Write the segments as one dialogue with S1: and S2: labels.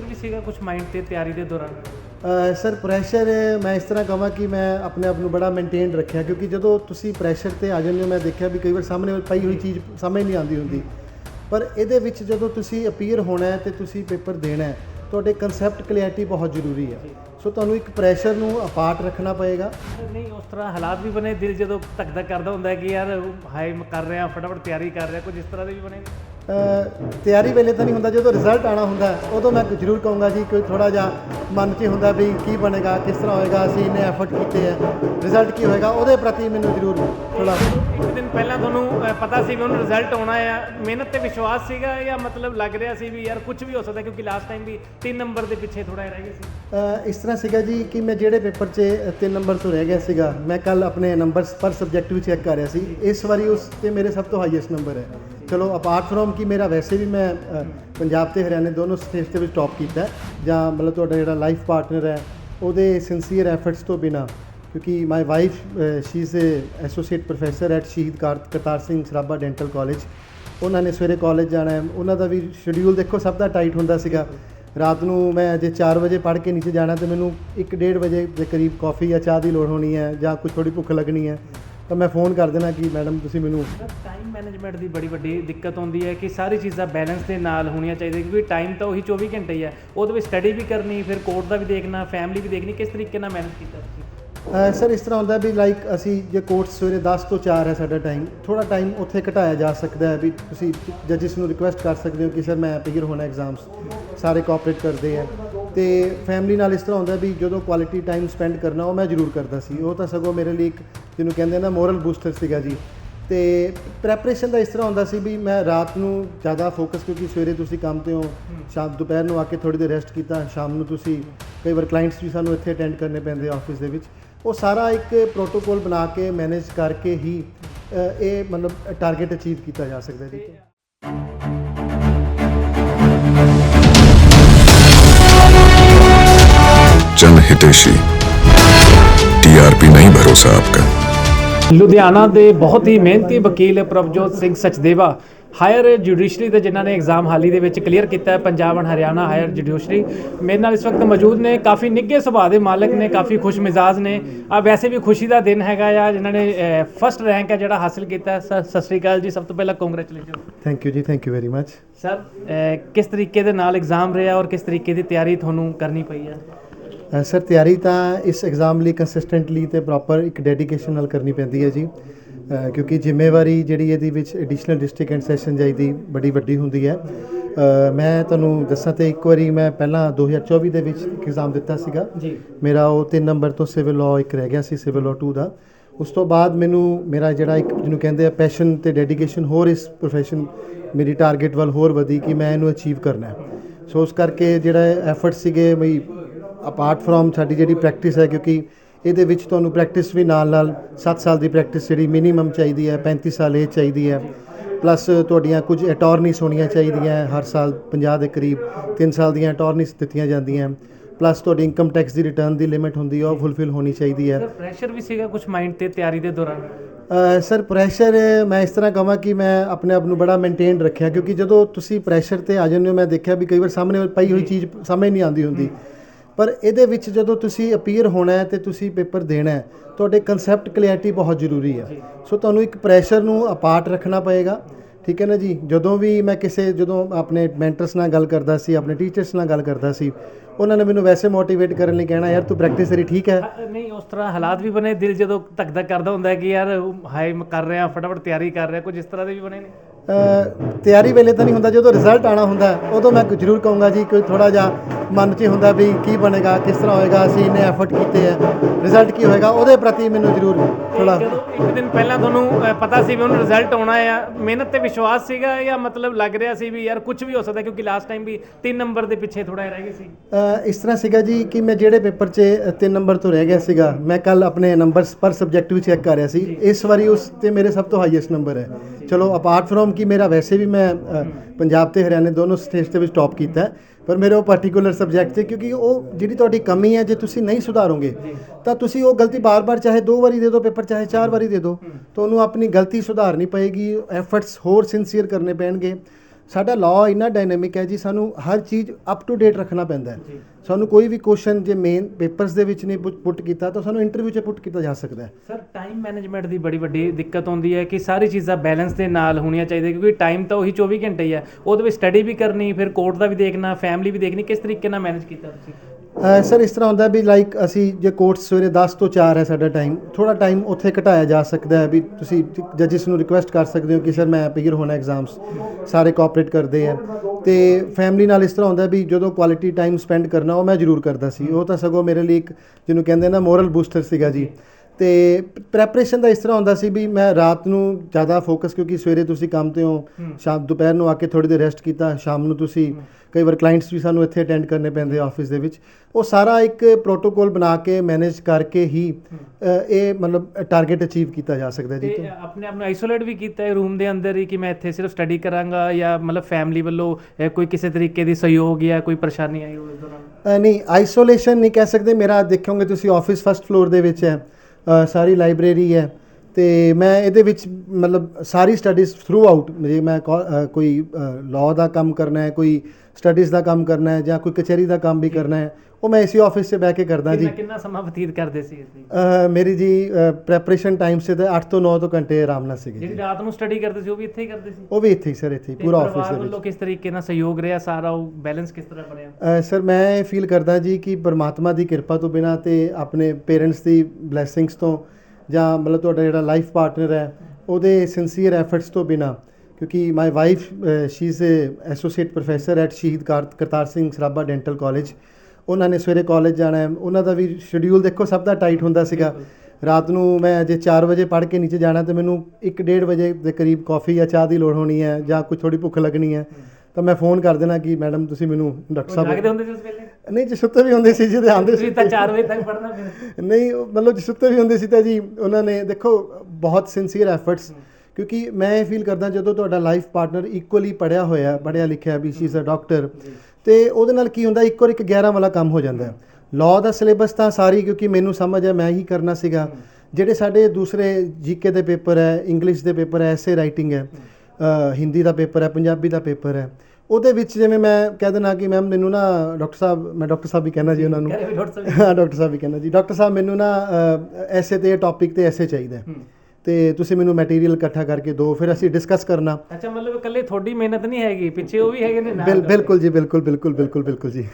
S1: Pressure ਵੀ ਸੀਗਾ ਕੁਝ mind ਤੇ ਤਿਆਰੀ ਦੇ ਦੌਰਾਨ?
S2: ਸਰ ਪ੍ਰੈਸ਼ਰ ਮੈਂ ਇਸ ਤਰ੍ਹਾਂ ਕਹਾਂ ਕਿ ਮੈਂ ਆਪਣੇ ਆਪ ਨੂੰ ਬੜਾ ਮੇਨਟੇਨ ਰੱਖਿਆ ਕਿਉਂਕਿ ਜਦੋਂ ਤੁਸੀਂ ਪ੍ਰੈਸ਼ਰ ਤੇ ਆ ਜਾਂਦੇ ਹੋ ਮੈਂ ਦੇਖਿਆ ਵੀ ਕਈ ਵਾਰ ਸਾਹਮਣੇ ਪਈ ਹੋਈ ਚੀਜ਼ ਸਮਝ ਨਹੀਂ ਆਉਂਦੀ ਹੁੰਦੀ। ਪਰ ਇਹਦੇ ਵਿੱਚ ਜਦੋਂ ਤੁਸੀਂ ਅਪੀਅਰ ਹੋਣਾ ਹੈ ਤੇ ਤੁਸੀਂ ਪੇਪਰ ਦੇਣਾ ਹੈ ਤੁਹਾਡੇ ਕਨਸੈਪਟ ਕਲੈਰਿਟੀ ਬਹੁਤ ਜ਼ਰੂਰੀ ਹੈ। ਸੋ ਤੁਹਾਨੂੰ ਇੱਕ ਪ੍ਰੈਸ਼ਰ ਨੂੰ ਅਪਾਰਟ ਰੱਖਣਾ ਪਏਗਾ।
S1: ਨਹੀਂ ਉਸ ਤਰ੍ਹਾਂ ਹਾਲਾਤ ਵੀ ਬਣੇ ਦਿਲ ਜਦੋਂ ਧੱਕ ਧੱਕ ਕਰਦਾ ਹੁੰਦਾ ਹੈ ਕਿ ਯਾਰ ਹਾਈ ਕਰ ਰਿਹਾ ਫਟਾਫਟ ਤਿਆਰੀ ਕਰ ਰਿਹਾ ਕੁਝ ਇਸ ਤਰ੍ਹਾਂ ਦੇ ਵੀ ਬਣੇ?
S2: ਤਿਆਰੀ ਵੇਲੇ ਤਾਂ ਨਹੀਂ ਹੁੰਦਾ ਜਦੋਂ ਰਿਜ਼ਲਟ ਆਣਾ ਹੁੰਦਾ ਹੈ, ਉਦੋਂ ਮੈਂ ਜ਼ਰੂਰ ਕਹੂੰਗਾ ਜੀ ਕੋਈ ਥੋੜਾ ਜਿਹਾ ਮਨ 'ਚ ਹੁੰਦਾ ਵੀ ਕੀ ਬਣੇਗਾ ਕਿਸ ਤਰ੍ਹਾਂ ਹੋਏਗਾ ਅਸੀਂ ਇੰਨੇ ਐਫਰਟ ਕੀਤੇ ਹੈ ਰਿਜ਼ਲਟ ਕੀ ਹੋਏਗਾ ਉਹਦੇ ਪ੍ਰਤੀ ਮੈਨੂੰ ਜ਼ਰੂਰ ਥੋੜਾ
S1: ਇੱਕ ਦਿਨ ਪਹਿਲਾਂ ਤੁਹਾਨੂੰ ਪਤਾ ਸੀ ਵੀ ਉਹਨੂੰ ਰਿਜ਼ਲਟ ਆਉਣਾ ਆ ਮਿਹਨਤ ਤੇ ਵਿਸ਼ਵਾਸ ਸੀਗਾ ਜਾਂ ਮਤਲਬ ਲੱਗ ਰਿਹਾ ਸੀ ਵੀ ਯਾਰ ਕੁਝ ਵੀ ਹੋ ਸਕਦਾ ਕਿਉਂਕਿ ਲਾਸਟ ਟਾਈਮ ਵੀ 3 ਨੰਬਰ ਦੇ ਪਿੱਛੇ ਥੋੜਾ ਰਹਿ ਗਏ ਸੀ।
S2: ਇਸ ਤਰ੍ਹਾਂ ਸੀਗਾ ਜੀ ਕਿ ਮੈਂ ਜਿਹੜੇ ਪੇਪਰ 'ਚ 3 ਨੰਬਰ ਤੋਂ ਰਹਿ ਗਿਆ ਸੀਗਾ ਮੈਂ ਕੱਲ ਆਪਣੇ ਨੰਬਰਸ ਪਰ ਸਬਜੈਕਟ ਵੀ ਚੈੱਕ ਕਰ ਰਿਹਾ ਸੀ ਇਸ ਵਾਰੀ ਉਸ ਤੇ ਮੇਰੇ ਸਭ ਤੋਂ ਹਾਈਐਸਟ ਨੰਬਰ ਹੈ। ਚਲੋ ਅਪਾਰਟ ਫਰੋਮ ਕਿ ਮੇਰਾ ਵੈਸੇ ਵੀ ਮੈਂ ਪੰਜਾਬ ਤੇ ਹਰਿਆਣੇ ਦੋਨੋਂ ਸਟੇਟਸ ਦੇ ਵਿੱਚ ਟੌਪ ਕੀਤਾ ਜਾਂ ਮਤਲਬ ਤੁਹਾਡਾ ਜਿਹੜਾ ਲਾਈਫ ਪਾਰਟਨਰ ਹੈ, ਉਹਦੇ ਸਿੰਸੀਅਰ ਐਫਰਟਸ ਤੋਂ ਬਿਨਾ, ਕਿਉਂਕਿ my wife she is associate professor at Shaheed car- Kartar Singh Sarabha dental college ਉਹਨਾਂ ਨੇ ਸਵੇਰੇ ਕਾਲਜ ਜਾਣਾ ਹੈ। ਉਹਨਾਂ ਦਾ ਵੀ ਸ਼ਡਿਊਲ ਦੇਖੋ, ਸਭ ਦਾ ਟਾਈਟ ਹੁੰਦਾ ਸੀਗਾ। ਰਾਤ ਨੂੰ ਮੈਂ ਜੇ 4 ਵਜੇ ਪੜ੍ਹ ਕੇ ਨੀਚੇ ਜਾਣਾ ਤੇ ਮੈਨੂੰ 1:30 ਵਜੇ ਦੇ ਕਰੀਬ ਕਾਫੀ ਜਾਂ ਚਾਹ ਦੀ ਲੋੜ ਹੋਣੀ ਹੈ, ਜਾਂ ਕੁਝ ਥੋੜੀ ਭੁੱਖ ਲੱਗਣੀ ਹੈ। ਤਾਂ ਮੈਂ ਫੋਨ ਕਰ ਦੇਣਾ ਕਿ ਮੈਡਮ ਤੁਸੀਂ ਮੈਨੂੰ
S1: ਟਾਈਮ ਮੈਨੇਜਮੈਂਟ ਦੀ ਬੜੀ ਵੱਡੀ ਦਿੱਕਤ ਆਉਂਦੀ ਹੈ ਕਿ ਸਾਰੀ ਚੀਜ਼ਾਂ ਬੈਲੈਂਸ ਦੇ ਨਾਲ ਹੋਣੀਆਂ ਚਾਹੀਦੀਆਂ ਕਿਉਂਕਿ ਟਾਈਮ ਤਾਂ ਉਹੀ 24 ਘੰਟੇ ਹੀ ਹੈ। ਉਹਦੇ ਵਿੱਚ ਸਟੱਡੀ ਵੀ ਕਰਨੀ ਫਿਰ ਕੋਰਟ ਦਾ ਵੀ ਦੇਖਣਾ ਫੈਮਿਲੀ ਵੀ ਦੇਖਣੀ ਕਿਸ ਤਰੀਕੇ ਨਾਲ ਮੈਨੇਜ ਕੀਤਾ ਤੁਸੀਂ?
S2: ਸਰ ਇਸ ਤਰ੍ਹਾਂ ਹੁੰਦਾ ਵੀ ਲਾਈਕ ਅਸੀਂ ਜੇ ਕੋਰਸ ਸਵੇਰੇ 10 ਤੋਂ 4 ਹੈ ਸਾਡਾ ਟਾਈਮ ਥੋੜਾ ਟਾਈਮ ਉੱਥੇ ਘਟਾਇਆ ਜਾ ਸਕਦਾ ਹੈ ਵੀ ਤੁਸੀਂ ਜੱਜਿਸ ਨੂੰ ਰਿਕੁਐਸਟ ਕਰ ਸਕਦੇ ਹੋ ਕਿ ਸਰ ਮੈਂ ਅਪੀਅਰ ਹੋਣਾ ਐਗਜ਼ਾਮਸ ਸਾਰੇ ਕੋਆਪਰੇਟ ਕਰਦੇ ਆ ਤੇ ਫੈਮਿਲੀ ਨਾਲ ਇਸ ਤਰ੍ਹਾਂ ਹੁੰਦਾ ਵੀ ਜਦੋਂ ਕੁਆਲਿਟੀ ਟਾਈਮ ਸਪੈਂਡ ਕਰਨਾ ਉਹ ਮੈਂ ਜ਼ਰੂਰ ਕਰਦਾ ਸੀ। ਉਹ ਤਾਂ ਸਗੋਂ ਮੇਰੇ ਲਈ ਇੱਕ ਜਿਹਨੂੰ ਕਹਿੰਦੇ ਆ ਨਾ ਮੋਰਲ ਬੂਸਟਰ ਸੀਗਾ ਜੀ ਤੇ ਪ੍ਰੈਪਰੇਸ਼ਨ ਦਾ ਇਸ ਤਰ੍ਹਾਂ ਹੁੰਦਾ ਸੀ ਵੀ ਮੈਂ ਰਾਤ ਨੂੰ ਜ਼ਿਆਦਾ ਫੋਕਸ ਕਿਉਂਕਿ ਸਵੇਰੇ ਤੁਸੀਂ ਕੰਮ ਤੇ ਹੋ ਸ਼ਾਮ ਦੁਪਹਿਰ ਨੂੰ ਆ ਕੇ ਥੋੜੀ ਦੇਰ ਰੈਸਟ ਕੀਤਾ ਸ਼ਾਮ ਨੂੰ ਤੁਸੀਂ ਕਈ ਵਾਰ ਕਲਾਇੰਟਸ ਵੀ ਸਾਨੂੰ ਇੱਥੇ ਅਟੈਂਡ ਕਰਨੇ ਪੈਂਦੇ ਆਫਿਸ ਦੇ ਵਿੱਚ ਉਹ ਸਾਰਾ ਇੱਕ ਪ੍ਰੋਟੋਕੋਲ ਬਣਾ ਕੇ ਮੈਨੇਜ ਕਰਕੇ ਹੀ ਅ, ਇਹ ਮਤਲਬ ਟਾਰਗੇਟ ਅਚੀਵ ਕੀਤਾ ਜਾ ਸਕਦਾ ਹੈ ਜੀ
S3: जन हितेशी टीआरपी नहीं भरोसा आपका
S1: ਲੁਧਿਆਣਾ ਦੇ ਬਹੁਤ ਹੀ ਮਿਹਨਤੀ ਵਕੀਲ ਪ੍ਰਭਜੋਤ ਸਿੰਘ ਸਚਦੇਵਾ ਹਾਇਰ ਜੁਡੀਸ਼ਰੀ ਦੇ ਜਿਨ੍ਹਾਂ ਨੇ ਐਗਜ਼ਾਮ ਹਾਲੀ ਦੇ ਵਿੱਚ ਕਲੀਅਰ ਕੀਤਾ ਹੈ Punjab and Haryana higher judiciary. ਮੇਰੇ ਨਾਲ ਇਸ ਵਕਤ ਮੌਜੂਦ ਨੇ ਕਾਫੀ ਨਿੱਘੇ ਸੁਭਾਅ ਦੇ ਮਾਲਕ ਨੇ ਕਾਫੀ ਖੁਸ਼ ਮਿਜ਼ਾਜ ਨੇ। ਆ ਵੈਸੇ ਵੀ ਖੁਸ਼ੀ ਦਾ ਦਿਨ ਹੈਗਾ ਆ ਜਿਨ੍ਹਾਂ ਨੇ ਫਸਟ ਰੈਂਕ ਹੈ ਜਿਹੜਾ ਹਾਸਿਲ ਕੀਤਾ ਹੈ। ਸਰ ਸਤਿ ਸ੍ਰੀ ਅਕਾਲ ਜੀ। ਸਭ ਤੋਂ ਪਹਿਲਾਂ congratulation
S2: thank you ji thank you very much
S1: sir ਕਿਸ ਤਰੀਕੇ ਦੇ ਨਾਲ ਐਗਜ਼ਾਮ ਰਿਹਾ ਔਰ ਕਿਸ ਤਰੀਕੇ ਦੀ ਤਿਆਰੀ ਤੁਹਾਨੂੰ ਕਰਨੀ ਪਈ ਹੈ
S2: ਸਰ ਤਿਆਰੀ ਤਾਂ ਇਸ ਐਗਜ਼ਾਮ ਲਈ ਕੰਸਿਸਟੈਂਟਲੀ ਤੇ ਪ੍ਰੋਪਰ ਇੱਕ ਡੈਡੀਕੇਸ਼ਨ ਨਾਲ ਕਰਨੀ ਪੈਂਦੀ ਹੈ ਜੀ। ਕਿਉਂਕਿ ਜ਼ਿੰਮੇਵਾਰੀ ਜਿਹੜੀ ਇਹਦੇ ਵਿੱਚ ਐਡੀਸ਼ਨਲ ਡਿਸਟ੍ਰਿਕਟ ਐਂਡ ਸੈਸ਼ਨ ਜੱਜ ਦੀ ਬੜੀ ਵੱਡੀ ਹੁੰਦੀ ਹੈ। ਮੈਂ ਤੁਹਾਨੂੰ ਦੱਸਾਂ ਤੇ ਇੱਕ ਵਾਰੀ ਮੈਂ ਪਹਿਲਾਂ 2024 ਦੇ ਵਿੱਚ ਐਗਜ਼ਾਮ ਦਿੱਤਾ ਸੀਗਾ।
S1: ਜੀ।
S2: ਮੇਰਾ ਉਹ 3 ਨੰਬਰ ਤੋਂ ਸਿਵਲ ਲਾਅ ਇੱਕ ਰਹਿ ਗਿਆ ਸੀ ਸਿਵਲ ਲਾਅ 2 ਦਾ। ਉਸ ਤੋਂ ਬਾਅਦ ਮੈਨੂੰ ਮੇਰਾ ਜਿਹੜਾ ਇੱਕ ਜਿਹਨੂੰ ਕਹਿੰਦੇ ਆ ਪੈਸ਼ਨ ਤੇ ਡੈਡੀਕੇਸ਼ਨ ਹੋਰ ਇਸ profession ਮੇਰੀ ਟਾਰਗੇਟ ਵੱਲ ਹੋਰ ਵਧੀ ਕਿ ਮੈਂ ਇਹਨੂੰ ਅਚੀਵ ਕਰਨਾ ਹੈ। ਸੋ ਉਸ ਕਰਕੇ ਜਿਹੜਾ ਐਫਰਟ ਸੀਗੇ ਬਈ ਅਪਾਰਟ ਫਰੋਮ ਸਾਡੀ ਜਿਹੜੀ ਪ੍ਰੈਕਟਿਸ ਹੈ ਕਿਉਂਕਿ ਇਹਦੇ ਵਿੱਚ ਤੁਹਾਨੂੰ ਪ੍ਰੈਕਟਿਸ ਵੀ ਨਾਲ ਨਾਲ 7 ਸਾਲ ਦੀ ਪ੍ਰੈਕਟਿਸ ਜਿਹੜੀ ਮਿਨੀਮਮ ਚਾਹੀਦੀ ਹੈ 35 ਸਾਲ ਏਜ ਚਾਹੀਦੀ ਹੈ। ਪਲੱਸ ਤੁਹਾਡੀਆਂ ਕੁਝ ਅਟਾਰਨੀਸ ਹੋਣੀਆਂ ਚਾਹੀਦੀਆਂ ਹਰ ਸਾਲ 50 ਦੇ ਕਰੀਬ 3 ਸਾਲ ਦੀਆਂ ਅਟਾਰਨੀਸ ਦਿੱਤੀਆਂ ਜਾਂਦੀਆਂ। ਪਲੱਸ ਤੁਹਾਡੀ ਇਨਕਮ ਟੈਕਸ ਦੀ ਰਿਟਰਨ ਦੀ ਲਿਮਿਟ ਹੁੰਦੀ ਹੈ ਉਹ ਫੁੱਲਫਿਲ ਹੋਣੀ ਚਾਹੀਦੀ ਹੈ।
S1: ਸਰ ਪ੍ਰੈਸ਼ਰ ਵੀ ਸੀਗਾ ਕੁਝ ਮਾਈਂਡ ਤੇ ਤਿਆਰੀ ਦੇ ਦੌਰਾਨ?
S2: ਸਰ ਪ੍ਰੈਸ਼ਰ ਮੈਂ ਇਸ ਤਰ੍ਹਾਂ ਕਹਾਂ ਕਿ ਮੈਂ ਆਪਣੇ ਆਪ ਨੂੰ ਬੜਾ ਮੇਨਟੇਨ ਰੱਖਿਆ ਕਿਉਂਕਿ ਜਦੋਂ ਤੁਸੀਂ ਪ੍ਰੈਸ਼ਰ ਤੇ ਆ ਜਾਂਦੇ ਹੋ ਮੈਂ ਦੇਖਿਆ ਵੀ ਕਈ ਵਾਰ ਸਾਹਮਣੇ ਪਈ ਹੋਈ ਚੀਜ਼ ਸਮਝ ਨਹੀਂ ਆਉਂਦੀ ਹੁੰਦੀ। ਪਰ ਇਹਦੇ ਵਿੱਚ ਜਦੋਂ ਤੁਸੀਂ ਅਪੀਅਰ ਹੋਣਾ ਹੈ ਤੇ ਤੁਸੀਂ ਪੇਪਰ ਦੇਣਾ ਤੁਹਾਡੇ ਕਨਸੈਪਟ ਕਲੈਰਿਟੀ ਬਹੁਤ ਜ਼ਰੂਰੀ ਹੈ। ਸੋ ਤੁਹਾਨੂੰ ਇੱਕ ਪ੍ਰੈਸ਼ਰ ਨੂੰ ਅਪਾਰਟ ਰੱਖਣਾ ਪਏਗਾ, ਠੀਕ ਹੈ ਨਾ ਜੀ? ਜਦੋਂ ਵੀ ਮੈਂ ਕਿਸੇ, ਜਦੋਂ ਆਪਣੇ ਮੈਂਟਰਸ ਨਾਲ ਗੱਲ ਕਰਦਾ ਸੀ, ਆਪਣੇ ਟੀਚਰਸ ਨਾਲ ਗੱਲ ਕਰਦਾ ਸੀ, ਉਹਨਾਂ ਨੇ ਮੈਨੂੰ ਵੈਸੇ ਮੋਟੀਵੇਟ ਕਰਨ ਲਈ ਕਹਿਣਾ, ਯਾਰ ਤੂੰ ਪ੍ਰੈਕਟਿਸ ਤੇਰੀ ਠੀਕ ਹੈ।
S1: ਨਹੀਂ, ਉਸ ਤਰ੍ਹਾਂ ਹਾਲਾਤ ਵੀ ਬਣੇ, ਦਿਲ ਜਦੋਂ ਧੱਕ ਧੱਕ ਕਰਦਾ ਹੁੰਦਾ ਕਿ ਯਾਰ ਹਾਈ ਕਰ ਰਿਹਾ, ਫਟਾਫਟ ਤਿਆਰੀ ਕਰ ਰਿਹਾ, ਕੁਝ ਇਸ ਤਰ੍ਹਾਂ ਦੇ ਵੀ ਬਣੇ ਨੇ?
S2: ਤਿਆਰੀ ਵੇਲੇ ਤਾਂ ਨਹੀਂ ਹੁੰਦਾ ਜਦੋਂ ਰਿਜ਼ਲਟ ਆਣਾ ਹੁੰਦਾ ਉਦੋਂ ਮੈਂ ਜ਼ਰੂਰ ਕਹੂੰਗਾ ਜੀ ਕੋਈ ਥੋੜਾ ਜਿਹਾ ਮਨ 'ਚ ਹੁੰਦਾ ਵੀ ਕੀ ਬਣੇਗਾ ਕਿਸ ਤਰ੍ਹਾਂ ਹੋਏਗਾ ਅਸੀਂ ਇੰਨੇ ਐਫਰਟ ਕੀਤੇ ਹੈ ਰਿਜ਼ਲਟ ਕੀ ਹੋਏਗਾ ਉਹਦੇ ਪ੍ਰਤੀ ਮੈਨੂੰ ਜ਼ਰੂਰ ਥੋੜਾ
S1: ਜਦੋਂ ਇੱਕ ਦਿਨ ਪਹਿਲਾਂ ਤੁਹਾਨੂੰ ਪਤਾ ਸੀ ਵੀ ਉਹਨੂੰ ਰਿਜ਼ਲਟ ਆਉਣਾ ਆ ਮਿਹਨਤ ਤੇ ਵਿਸ਼ਵਾਸ ਸੀਗਾ ਜਾਂ ਮਤਲਬ ਲੱਗ ਰਿਹਾ ਸੀ ਵੀ ਯਾਰ ਕੁਝ ਵੀ ਹੋ ਸਕਦਾ ਕਿਉਂਕਿ ਲਾਸਟ ਟਾਈਮ ਵੀ 3 ਨੰਬਰ ਦੇ ਪਿੱਛੇ ਥੋੜਾ ਰਹਿ ਗਏ ਸੀ?
S2: ਇਸ ਤਰ੍ਹਾਂ ਸੀਗਾ ਜੀ ਕਿ ਮੈਂ ਜਿਹੜੇ ਪੇਪਰ 'ਚ 3 ਨੰਬਰ ਤੋਂ ਰਹਿ ਗਿਆ ਸੀਗਾ ਮੈਂ ਕੱਲ ਆਪਣੇ ਨੰਬਰਸ ਪਰ ਸਬਜੈਕਟ ਵੀ ਚੈੱਕ ਕਰ ਰਿਹਾ ਸੀ ਇਸ ਵਾਰੀ ਉਸ ਤੇ ਮੇਰੇ ਸਭ ਤੋਂ ਹਾਈਐਸਟ ਨੰਬਰ ਹੈ। ਚਲੋ ਅਪਾਰਟ ਫਰੋਮ ਕਿ ਮੇਰਾ ਵੈਸੇ ਵੀ ਮੈਂ ਪੰਜਾਬ ਤੇ ਹਰਿਆਣੇ ਦੋਨੋਂ ਸਟੇਟਸ ਦੇ ਵਿੱਚ ਟੌਪ ਕੀਤਾ ਹੈ। ਪਰ ਮੇਰੇ ਉਹ ਪਾਰਟਿਕੂਲਰ ਸਬਜੈਕਟ 'ਚ ਕਿਉਂਕਿ ਉਹ ਜਿਹੜੀ ਤੁਹਾਡੀ ਕਮੀ ਹੈ ਜੇ ਤੁਸੀਂ ਨਹੀਂ ਸੁਧਾਰੋਗੇ ਤਾਂ ਤੁਸੀਂ ਉਹ ਗਲਤੀ ਬਾਰ-ਬਾਰ ਚਾਹੇ ਦੋ ਵਾਰੀ ਦੇ ਦਿਓ ਪੇਪਰ ਚਾਹੇ ਚਾਰ ਵਾਰੀ ਦੇ ਦਿਓ ਤੁਹਾਨੂੰ ਆਪਣੀ ਗਲਤੀ ਸੁਧਾਰਨੀ ਪਏਗੀ ਐਫਰਟਸ ਹੋਰ ਸਿੰਸੀਅਰ ਕਰਨੇ ਪੈਣਗੇ। ਸਾਡਾ ਲਾਅ ਇੰਨਾ ਡਾਇਨਾਮਿਕ ਹੈ ਜੀ ਸਾਨੂੰ ਹਰ ਚੀਜ਼ ਅਪ ਟੂ ਡੇਟ ਰੱਖਣਾ ਪੈਂਦਾ ਹੈ। ਸਾਨੂੰ ਕੋਈ ਵੀ ਕੁਐਸਚਨ ਜੇ ਮੇਨ ਪੇਪਰਸ ਦੇ ਵਿੱਚ ਨਹੀਂ ਪੁੱਟ ਕੀਤਾ ਤਾਂ ਸਾਨੂੰ ਇੰਟਰਵਿਊ 'ਚ ਪੁੱਟ ਕੀਤਾ ਜਾ ਸਕਦਾ ਹੈ।
S1: ਸਰ ਟਾਈਮ ਮੈਨੇਜਮੈਂਟ ਦੀ ਬੜੀ ਵੱਡੀ ਦਿੱਕਤ ਆਉਂਦੀ ਹੈ ਕਿ ਸਾਰੀ ਚੀਜ਼ਾਂ ਬੈਲੈਂਸ ਦੇ ਨਾਲ ਹੋਣੀਆਂ ਚਾਹੀਦੀਆਂ ਕਿਉਂਕਿ ਟਾਈਮ ਤਾਂ ਉਹੀ 24 ਘੰਟੇ ਹੀ ਹੈ। ਉਹਦੇ ਵਿੱਚ ਸਟੱਡੀ ਵੀ ਕਰਨੀ ਫਿਰ ਕੋਰਟ ਦਾ ਵੀ ਦੇਖਣਾ ਫੈਮਿਲੀ ਵੀ ਦੇਖਣੀ ਕਿਸ ਤਰੀਕੇ ਨਾਲ ਮੈਨੇਜ ਕੀਤਾ ਤੁਸੀਂ?
S2: ਸਰ ਇਸ ਤਰ੍ਹਾਂ ਹੁੰਦਾ ਵੀ ਲਾਈਕ ਅਸੀਂ ਜੇ ਕੋਰਟ ਸਵੇਰੇ 10 ਤੋਂ 4 ਹੈ ਸਾਡਾ ਟਾਈਮ ਥੋੜਾ ਟਾਈਮ ਉੱਥੇ ਘਟਾਇਆ ਜਾ ਸਕਦਾ ਹੈ ਵੀ ਤੁਸੀਂ ਜੱਜਿਸ ਨੂੰ ਰਿਕੁਐਸਟ ਕਰ ਸਕਦੇ ਹੋ ਕਿ ਸਰ ਮੈਂ ਅਪੀਅਰ ਹੋਣਾ ਐਗਜ਼ਾਮਸ ਸਾਰੇ ਕੋਆਪਰੇਟ ਕਰਦੇ ਆ ਤੇ ਫੈਮਿਲੀ ਨਾਲ ਇਸ ਤਰ੍ਹਾਂ ਹੁੰਦਾ ਵੀ ਜਦੋਂ ਕੁਆਲਿਟੀ ਟਾਈਮ ਸਪੈਂਡ ਕਰਨਾ, ਉਹ ਮੈਂ ਜ਼ਰੂਰ ਕਰਦਾ ਸੀ। ਉਹ ਤਾਂ ਸਗੋਂ ਮੇਰੇ ਲਈ ਇੱਕ, ਜਿਹਨੂੰ ਕਹਿੰਦੇ ਨਾ ਮੋਰਲ ਬੂਸਟਰ ਸੀਗਾ ਜੀ। ਤੇ ਪ੍ਰੈਪਰੇਸ਼ਨ ਦਾ ਇਸ ਤਰ੍ਹਾਂ ਹੁੰਦਾ ਸੀ ਵੀ ਮੈਂ ਰਾਤ ਨੂੰ ਜ਼ਿਆਦਾ ਫੋਕਸ ਕਿਉਂਕਿ ਸਵੇਰੇ ਤੁਸੀਂ ਕੰਮ ਤੇ ਹੋ ਸ਼ਾਮ ਦੁਪਹਿਰ ਨੂੰ ਆ ਕੇ ਥੋੜੀ ਦੇਰ ਰੈਸਟ ਕੀਤਾ ਸ਼ਾਮ ਨੂੰ ਤੁਸੀਂ ਕਈ ਵਾਰ ਕਲਾਇੰਟਸ ਵੀ ਸਾਨੂੰ ਇੱਥੇ ਅਟੈਂਡ ਕਰਨੇ ਪੈਂਦੇ ਆਫਿਸ ਦੇ ਵਿੱਚ। ਉਹ ਸਾਰਾ ਇੱਕ ਪ੍ਰੋਟੋਕੋਲ ਬਣਾ ਕੇ ਮੈਨੇਜ ਕਰਕੇ ਹੀ ਇਹ ਮਤਲਬ ਟਾਰਗੇਟ ਅਚੀਵ ਕੀਤਾ ਜਾ ਸਕਦਾ ਜੀ
S1: ਤੇ ਆਪਣੇ ਆਪ ਨੂੰ ਆਈਸੋਲੇਟ ਵੀ ਕੀਤਾ ਹੈ ਰੂਮ ਦੇ ਅੰਦਰ ਹੀ ਕਿ ਮੈਂ ਇੱਥੇ ਸਿਰਫ ਸਟੱਡੀ ਕਰਾਂਗਾ ਜਾਂ ਮਤਲਬ ਫੈਮਿਲੀ ਵੱਲੋਂ ਕੋਈ ਕਿਸੇ ਤਰੀਕੇ ਦੀ ਸਹਿਯੋਗ ਜਾਂ ਕੋਈ ਪਰੇਸ਼ਾਨੀ ਆਈ ਹੋਵੇ ਉਸ ਦੌਰਾਨ?
S2: ਅ, ਨਹੀਂ ਆਈਸੋਲੇਸ਼ਨ ਨਹੀਂ ਕਹਿ ਸਕਦੇ। ਮੇਰਾ ਦੇਖੋਗੇ ਤੁਸੀਂ ਆਫਿਸ ਫਸਟ ਫਲੋਰ ਦੇ ਵਿੱਚ ਹੈ। ਸਾਰੀ ਲਾਈਬ੍ਰੇਰੀ ਹੈ। ਤੇ ਮੈਂ ਇਹਦੇ ਵਿੱਚ ਮਤਲਬ ਸਾਰੀ ਸਟੱਡੀਜ਼ ਥਰੂ ਆਊਟ ਜੇ ਮੈਂ ਕੋਈ ਲਾਅ ਦਾ ਕੰਮ ਕਰਨਾ ਹੈ ਕੋਈ ਸਟੱਡੀਜ਼ ਦਾ ਕੰਮ ਕਰਨਾ ਹੈ ਜਾਂ ਕੋਈ ਕਚਹਿਰੀ ਦਾ ਕੰਮ ਵੀ ਕਰਨਾ ਹੈ ਉਹ ਮੈਂ ਇਸੇ ਆਫਿਸ 'ਚ ਬਹਿ ਕੇ ਕਰਦਾ ਜੀ।
S1: ਕਿੰਨਾ ਸਮਾਂ ਬਤੀਤ ਕਰਦੇ ਸੀ
S2: ਅ, ਮੇਰੀ ਜੀ ਪ੍ਰੈਪਰੇਸ਼ਨ ਟਾਈਮ ਸੇ ਤਾਂ 8 ਤੋਂ 9 ਤੋਂ ਘੰਟੇ ਆਰਾਮ ਨਾਲ ਸੀਗੇ
S1: ਜਿਹੜੀ। ਰਾਤ ਨੂੰ ਸਟੱਡੀ ਕਰਦੇ ਸੀ ਉਹ ਵੀ ਇੱਥੇ ਹੀ ਕਰਦੇ ਸੀ?
S2: ਉਹ ਵੀ ਇੱਥੇ ਹੀ ਸਰ ਇੱਥੇ ਹੀ ਪੂਰਾ ਆਫਿਸ ਦੇ
S1: ਵੱਲੋਂ
S2: ਵਿੱਚ।
S1: ਕਿਸ ਤਰੀਕੇ ਨਾਲ ਸਹਿਯੋਗ ਰਿਹਾ ਸਾਰਾ ਉਹ ਬੈਲੈਂਸ ਕਿਸ ਤਰ੍ਹਾਂ ਬਣਿਆ?
S2: ਸਰ ਮੈਂ ਫੀਲ ਕਰਦਾ ਜੀ ਕਿ ਪਰਮਾਤਮਾ ਦੀ ਕਿਰਪਾ ਤੋਂ ਬਿਨਾ ਤੇ ਆਪਣੇ ਪੇਰੈਂਟਸ ਦੀ ਬਲੇਸਿੰਗਸ ਤੋਂ ਜਾਂ ਮਤਲਬ ਤੁਹਾਡਾ ਜਿਹੜਾ ਲਾਈਫ ਪਾਰਟਨਰ ਹੈ ਉਹਦੇ ਸਿੰਸੀਅਰ ਐਫਰਟਸ ਤੋਂ ਬਿਨਾ ਕਿਉਂਕਿ my wife she is associate professor at Shaheed car- Kartar Singh Sarabha dental college ਉਹਨਾਂ ਨੇ ਸਵੇਰੇ ਕਾਲਜ ਜਾਣਾ ਹੈ। ਉਹਨਾਂ ਦਾ ਵੀ ਸ਼ਡਿਊਲ ਦੇਖੋ ਸਭ ਦਾ ਟਾਈਟ ਹੁੰਦਾ ਸੀਗਾ। ਰਾਤ ਨੂੰ ਮੈਂ ਜੇ 4 ਵਜੇ ਪੜ੍ਹ ਕੇ ਨੀਚੇ ਜਾਣਾ ਤੇ ਮੈਨੂੰ 1:30 ਵਜੇ ਦੇ ਕਰੀਬ ਕਾਫੀ ਜਾਂ ਚਾਹ ਦੀ ਲੋੜ ਹੋਣੀ ਹੈ ਜਾਂ ਕੋਈ ਥੋੜੀ ਭੁੱਖ ਲੱਗਣੀ ਹੈ। ਤਾਂ ਮੈਂ ਫੋਨ ਕਰ ਦੇਣਾ ਕਿ ਮੈਡਮ ਤੁਸੀਂ ਮੈਨੂੰ ਡਾਕਟਰ ਸਾਹਿਬ
S1: ਜਾਗਦੇ ਹੁੰਦੇ ਸੀ ਉਸ ਵੇਲੇ?
S2: ਨਹੀਂ ਜੇ ਸੁੱਤੇ ਵੀ ਹੁੰਦੇ ਸੀ ਜਿਹਦੇ ਆਉਂਦੇ ਸੀ
S1: ਤੁਸੀਂ ਤਾਂ 4 ਵਜੇ ਤੱਕ ਪੜ੍ਹਨਾ ਫਿਰ।
S2: ਨਹੀਂ ਮਤਲਬ ਜੇ ਸੁੱਤੇ ਵੀ ਹੁੰਦੇ ਸੀ ਤਾਂ ਜੀ ਉਹਨਾਂ ਨੇ ਦੇਖੋ ਬਹੁਤ ਸਿੰਸੀਅਰ ਐਫਰਟਸ ਕਿਉਂਕਿ ਮੈਂ ਇਹ ਫੀਲ ਕਰਦਾ ਜਦੋਂ ਤੁਹਾਡਾ ਲਾਈਫ ਪਾਰਟਨਰ ਇਕੁਅਲੀ ਪੜਿਆ ਹੋਇਆ ਪੜਿਆ ਲਿਖਿਆ ਵੀ ਸ਼ੀ ਇਜ਼ ਅ ਡਾਕਟਰ ਤੇ ਉਹਦੇ ਨਾਲ ਕੀ ਹੁੰਦਾ ਇੱਕ ਔਰ ਇੱਕ 11 ਵਾਲਾ ਕੰਮ ਹੋ ਜਾਂਦਾ। ਹੈ ਲਾਅ ਦਾ ਸਿਲੇਬਸ ਤਾਂ ਸਾਰੀ ਕਿਉਂਕਿ ਮੈਨੂੰ ਸਮਝ ਹੈ ਮੈਂ ਹੀ ਕਰਨਾ ਸੀਗਾ। ਜਿਹੜੇ ਸਾਡੇ ਦੂਸਰੇ ਜੀਕੇ ਦੇ ਪੇਪਰ ਹੈ ਇੰਗਲਿਸ਼ ਦੇ ਪੇਪਰ ਹੈ ਐਸੇ ਰਾਈਟਿੰਗ ਹੈ ਹਿੰਦੀ ਦਾ ਪੇਪਰ ਹੈ ਪੰਜਾਬੀ ਦਾ ਪੇਪਰ ਹੈ ਉਹਦੇ ਵਿੱਚ ਜਿਵੇਂ ਮੈਂ ਕਹਿ ਦੇਣਾ ਕਿ ਮੈਮ ਮੈਨੂੰ ਨਾ ਡਾਕਟਰ ਸਾਹਿਬ ਮੈਂ ਡਾਕਟਰ ਸਾਹਿਬ ਵੀ ਕਹਿਣਾ ਜੀ ਉਹਨਾਂ ਨੂੰ। ਹਾਂ ਡਾਕਟਰ ਸਾਹਿਬ ਵੀ। ਕਹਿੰਦਾ ਜੀ। ਡਾਕਟਰ ਸਾਹਿਬ ਮੈਨੂੰ ਨਾ ਐਸੇ ਤੇ ਟੌਪਿਕ ਤੇ ਐਸੇ ਚਾਹੀਦਾ। ਤੇ ਤੁਸੀਂ ਮੈਨੂੰ ਮਟੀਰੀਅਲ ਇਕੱਠਾ ਕਰਕੇ ਦਿਓ ਫਿਰ ਅਸੀਂ ਡਿਸਕਸ ਕਰਨਾ।
S1: ਅੱਛਾ ਮਤਲਬ ਇਕੱਲੇ ਤੁਹਾਡੀ ਮਿਹਨਤ ਨਹੀਂ ਹੈਗੀ ਪਿੱਛੇ ਉਹ ਵੀ ਹੈਗੇ ਨੇ ਨਾਲ
S2: ਬਿਲ ਬਿਲਕੁਲ ਜੀ ਬਿਲਕੁਲ ਬਿਲਕੁਲ ਬਿਲਕੁਲ ਬਿਲਕੁਲ ਜੀ।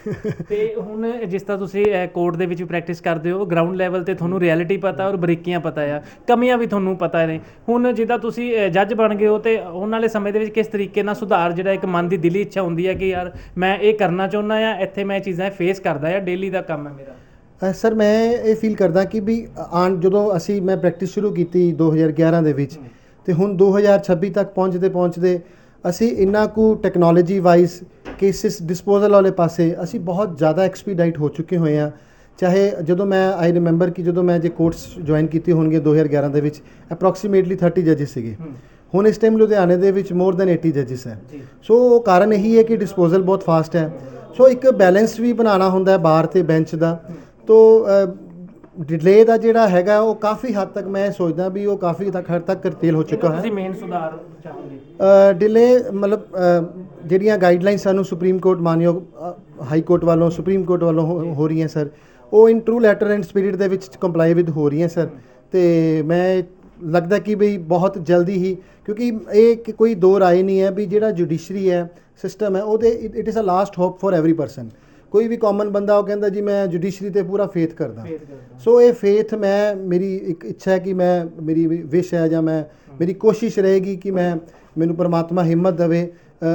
S1: ਤੇ ਹੁਣ ਜਿਸ ਤਰ੍ਹਾਂ ਤੁਸੀਂ ਕੋਰਟ ਦੇ ਵਿੱਚ ਵੀ ਪ੍ਰੈਕਟਿਸ ਕਰਦੇ ਹੋ ਗਰਾਊਂਡ ਲੈਵਲ ਤੇ ਤੁਹਾਨੂੰ ਰਿਐਲਿਟੀ ਪਤਾ ਔਰ ਬਰੀਕੀਆਂ ਪਤਾ ਆ ਕਮੀਆਂ ਵੀ ਤੁਹਾਨੂੰ ਪਤਾ ਨੇ। ਹੁਣ ਜਿੱਦਾਂ ਤੁਸੀਂ ਜੱਜ ਬਣ ਗਏ ਹੋ ਤੇ ਆਉਣ ਵਾਲੇ ਸਮੇਂ ਦੇ ਵਿੱਚ ਕਿਸ ਤਰੀਕੇ ਨਾਲ ਸੁਧਾਰ ਜਿਹੜਾ ਇੱਕ ਮਨ ਦੀ ਦਿਲੀ ਇੱਛਾ ਹੁੰਦੀ ਹੈ ਕਿ ਯਾਰ ਮੈਂ ਇਹ ਕਰਨਾ ਚਾਹੁੰਦਾ ਆ ਇੱਥੇ ਮੈਂ ਇਹ ਚੀਜ਼ਾਂ ਫੇਸ ਕਰਦਾ ਆ ਡੇਲੀ ਦਾ ਕੰਮ ਹੈ ਮੇਰਾ।
S2: ਸਰ ਮੈਂ ਇਹ ਫੀਲ ਕਰਦਾ ਕਿ ਵੀ ਆਣ ਜਦੋਂ ਅਸੀਂ ਮੈਂ ਪ੍ਰੈਕਟਿਸ ਸ਼ੁਰੂ ਕੀਤੀ 2011 ਦੇ ਵਿੱਚ ਤੇ ਹੁਣ 2026 ਤੱਕ ਪਹੁੰਚਦੇ ਪਹੁੰਚਦੇ ਅਸੀਂ ਇੰਨਾ ਕੁ ਟੈਕਨੋਲੋਜੀ ਵਾਈਜ਼ ਕੇਸਿਸ ਡਿਸਪੋਜ਼ਲ ਵਾਲੇ ਪਾਸੇ ਅਸੀਂ ਬਹੁਤ ਜ਼ਿਆਦਾ ਐਕਸਪੀਡਾਈਟ ਹੋ ਚੁੱਕੇ ਹੋਏ ਆ ਚਾਹੇ ਜਦੋਂ ਮੈਂ ਆਈ ਰਿਮੈਂਬਰ ਕਿ ਜਦੋਂ ਮੈਂ ਜੇ ਕੋਰਸ ਜੁਆਇਨ ਕੀਤੇ ਹੋਣਗੇ 2011 ਦੇ ਵਿੱਚ ਅਪਰੋਕਸੀਮੇਟਲੀ 30 ਜੱਜਿਸ ਸੀਗੇ। ਹੁਣ ਇਸ ਟਾਈਮ ਲੁਧਿਆਣੇ ਦੇ ਵਿੱਚ ਮੋਰ ਦੈਨ 80 ਜੱਜਿਸ ਹੈ। ਸੋ ਕਾਰਨ ਇਹੀ ਹੈ ਕਿ ਡਿਸਪੋਜ਼ਲ ਬਹੁਤ ਫਾਸਟ ਹੈ। ਸੋ ਇੱਕ ਬੈਲੈਂਸ ਵੀ ਬਣਾਉਣਾ ਹੁੰਦਾ ਹੈ ਬਾਰ ਤੇ ਬੈਂਚ ਦਾ। ਤੋ ਡਿਲੇ ਦਾ ਜਿਹੜਾ ਹੈਗਾ ਉਹ ਕਾਫੀ ਹੱਦ ਤੱਕ ਮੈਂ ਸੋਚਦਾ ਵੀ ਉਹ ਕਾਫੀ ਤੱਕ ਹੱਦ ਤੱਕ ਕਰਤੇਲ ਹੋ ਚੁੱਕਾ ਹੈ।
S1: ਤੁਸੀਂ ਮੇਨ ਸੁਧਾਰ ਚਾਹੋਗੇ?
S2: ਡਿਲੇ ਮਤਲਬ ਜਿਹੜੀਆਂ ਗਾਈਡਲਾਈਨਸ ਸਾਨੂੰ ਸੁਪਰੀਮ ਕੋਰਟ ਮਾਨਯੋਗ ਹਾਈ ਕੋਰਟ ਵੱਲੋਂ ਸੁਪਰੀਮ ਕੋਰਟ ਵੱਲੋਂ ਹੋ ਰਹੀਆਂ ਸਰ ਉਹ in true letter and spirit ਦੇ ਵਿੱਚ ਕੰਪਲਾਈ ਵਿਦ ਹੋ ਰਹੀਆਂ ਸਰ ਤੇ ਮੈਂ ਲੱਗਦਾ ਕਿ ਵੀ ਬਹੁਤ ਜਲਦੀ ਹੀ ਕਿਉਂਕਿ ਇਹ ਕੋਈ ਦੋ ਰਾਏ ਨਹੀਂ ਹੈ ਵੀ ਜਿਹੜਾ ਜੁਡੀਸ਼ਰੀ ਹੈ ਸਿਸਟਮ ਹੈ ਉਹਦੇ it is a last hope for every person ਕੋਈ ਵੀ ਕਾਮਨ ਬੰਦਾ ਉਹ ਕਹਿੰਦਾ ਜੀ ਮੈਂ ਜੁਡੀਸ਼ਰੀ ਤੇ ਪੂਰਾ ਫੇਥ ਕਰਦਾ। ਸੋ ਇਹ ਫੇਥ ਮੈਂ ਮੇਰੀ ਇੱਕ ਇੱਛਾ ਹੈ ਕਿ ਮੈਂ ਮੇਰੀ ਵਿਸ਼ ਹੈ ਜਾਂ ਮੈਂ ਮੇਰੀ ਕੋਸ਼ਿਸ਼ ਰਹੇਗੀ ਕਿ ਮੈਂ ਮੈਨੂੰ ਪਰਮਾਤਮਾ ਹਿੰਮਤ ਦੇਵੇ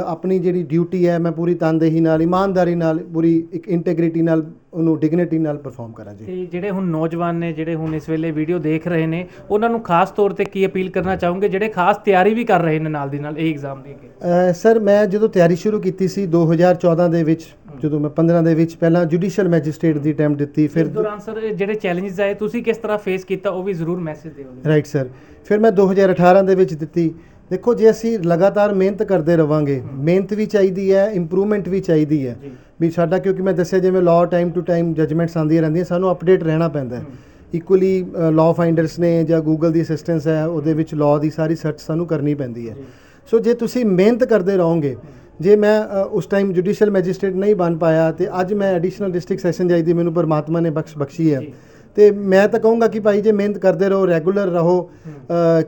S2: ਆਪਣੀ ਜਿਹੜੀ ਡਿਊਟੀ ਹੈ ਮੈਂ ਪੂਰੀ ਤਨਦੇਹੀ ਨਾਲ ਇਮਾਨਦਾਰੀ ਨਾਲ ਪੂਰੀ ਇੱਕ ਇੰਟੈਗ੍ਰਿਟੀ ਨਾਲ ਉਹਨੂੰ ਡਿਗਨਿਟੀ ਨਾਲ ਪਰਫਾਰਮ ਕਰਾਂ ਜੀ।
S1: ਤੇ ਜਿਹੜੇ ਹੁਣ ਨੌਜਵਾਨ ਨੇ ਜਿਹੜੇ ਹੁਣ ਇਸ ਵੇਲੇ ਵੀਡੀਓ ਦੇਖ ਰਹੇ ਨੇ ਉਹਨਾਂ ਨੂੰ ਖਾਸ ਤੌਰ ਤੇ ਕੀ ਅਪੀਲ ਕਰਨਾ ਚਾਹੋਗੇ? ਜਿਹੜੇ ਖਾਸ ਤਿਆਰੀ ਵੀ ਕਰ ਰਹੇ ਨੇ ਨਾਲ ਦੀ ਨਾਲ ਇਹ ਐਗਜ਼ਾਮ ਦੀ ਅੱਗੇ।
S2: ਸਰ ਮੈਂ ਜਦੋਂ ਤਿਆਰੀ ਸ਼ੁਰੂ ਕੀਤੀ ਸੀ 2014 ਦੇ ਵਿੱਚ ਜਦੋਂ ਮੈਂ 15 ਦੇ ਵਿੱਚ ਪਹਿਲਾਂ ਜੁਡੀਸ਼ੀਅਲ ਮੈਜਿਸਟ੍ਰੇਟ ਦੀ ਅਟੈਂਪਟ ਦਿੱਤੀ
S1: ਫਿਰ
S2: ਫਿਰ
S1: ਦੌਰਾਨ ਸਰ ਜਿਹੜੇ ਚੈਲੰਜਸ ਆਏ ਤੁਸੀਂ ਕਿਸ ਤਰ੍ਹਾਂ ਫੇਸ ਕੀਤਾ ਉਹ ਵੀ ਜ਼ਰੂਰ ਮੈਸੇਜ ਦਿਓ
S2: ਰਾਈਟ ਸਰ ਫਿਰ ਮੈਂ 2018 ਦੇ ਵਿੱਚ ਦਿੱਤੀ ਦੇਖੋ ਜੇ ਅਸੀਂ ਲਗਾਤਾਰ ਮਿਹਨਤ ਕਰਦੇ ਰਵਾਂਗੇ ਮਿਹਨਤ ਵੀ ਚਾਹੀਦੀ ਹੈ ਇੰਪਰੂਵਮੈਂਟ ਵੀ ਚਾਹੀਦੀ ਹੈ। ਵੀ ਸਾਡਾ ਕਿਉਂਕਿ ਮੈਂ ਦੱਸਿਆ ਜਿਵੇਂ law time to time judgements ਆਉਂਦੀਆਂ ਰਹਿੰਦੀਆਂ ਸਾਨੂੰ ਅਪਡੇਟ ਰਹਿਣਾ ਪੈਂਦਾ ਹੈ। ਇਕੁਅਲੀ ਲਾਅ ਫਾਈਂਡਰਸ ਨੇ ਜਾਂ ਗੂਗਲ ਦੀ ਅਸਿਸਟੈਂਸ ਹੈ ਉਹਦੇ ਵਿੱਚ ਲਾਅ ਦੀ ਸਾਰੀ ਸਰਚ ਸਾਨੂੰ ਕਰਨੀ ਪੈਂਦੀ ਹੈ। ਸੋ ਜੇ ਤੁਸੀਂ ਮਿਹਨਤ ਕਰਦੇ ਰਹੋਗੇ ਜੇ ਮੈਂ ਉਸ ਟਾਈਮ ਜੁਡੀਸ਼ੀਅਲ ਮੈਜਿਸਟ੍ਰੇਟ ਨਹੀਂ ਬਣ ਪਾਇਆ ਤੇ ਅੱਜ ਮੈਂ ਐਡੀਸ਼ਨਲ ਡਿਸਟ੍ਰਿਕਟ ਸੈਸ਼ਨ ਜੱਜ ਦੀ ਮੈਨੂੰ ਪਰਮਾਤਮਾ ਨੇ ਬਖਸ਼ ਬਖਸ਼ੀ ਹੈ। ਤੇ ਮੈਂ ਤਾਂ ਕਹੂੰਗਾ ਕਿ ਭਾਈ ਜੇ ਮਿਹਨਤ ਕਰਦੇ ਰਹੋ ਰੈਗੂਲਰ ਰਹੋ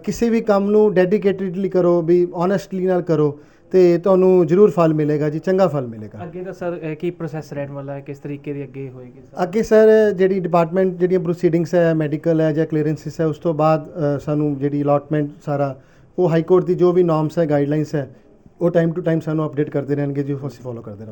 S2: ਕਿਸੇ ਵੀ ਕੰਮ ਨੂੰ ਡੈਡੀਕੇਟਿਡਲੀ ਕਰੋ ਵੀ ਓਨੈਸਟਲੀ ਨਾਲ ਕਰੋ ਤੇ ਤੁਹਾਨੂੰ ਜ਼ਰੂਰ ਫਲ ਮਿਲੇਗਾ ਜੀ ਚੰਗਾ ਫਲ ਮਿਲੇਗਾ।
S1: ਅੱਗੇ ਦਾ ਸਰ ਕੀ ਪ੍ਰੋਸੈਸ ਰਹਿਣ ਵਾਲਾ ਹੈ ਕਿਸ ਤਰੀਕੇ ਦੀ ਅੱਗੇ ਹੋਏਗੀ ਸਰ?
S2: ਅੱਗੇ ਸਰ ਜਿਹੜੀ ਡਿਪਾਰਟਮੈਂਟ ਜਿਹੜੀਆਂ ਪ੍ਰੋਸੀਡਿੰਗਸ ਹੈ ਮੈਡੀਕਲ ਹੈ ਜਾਂ ਕਲੀਅਰੈਂਸਿਸ ਹੈ ਉਸ ਤੋਂ ਬਾਅਦ ਸਾਨੂੰ ਜਿਹੜੀ ਅਲਾਟਮੈਂਟ ਸਾਰਾ ਉਹ ਹਾਈ ਕੋਰਟ ਦੀ ਜੋ ਵੀ ਨਾਰਮਸ ਹੈ ਗਾਈਡਲਾਈਨਸ ਹੈ ਉਹ ਟਾਈਮ ਟੂ ਟਾਈਮ ਸਾਨੂੰ ਅਪਡੇਟ ਕਰਦੇ ਰਹਿਣਗੇ ਜੀ ਅਸੀਂ ਫੋਲੋ ਕਰਦੇ ਰਹਾਂਗੇ।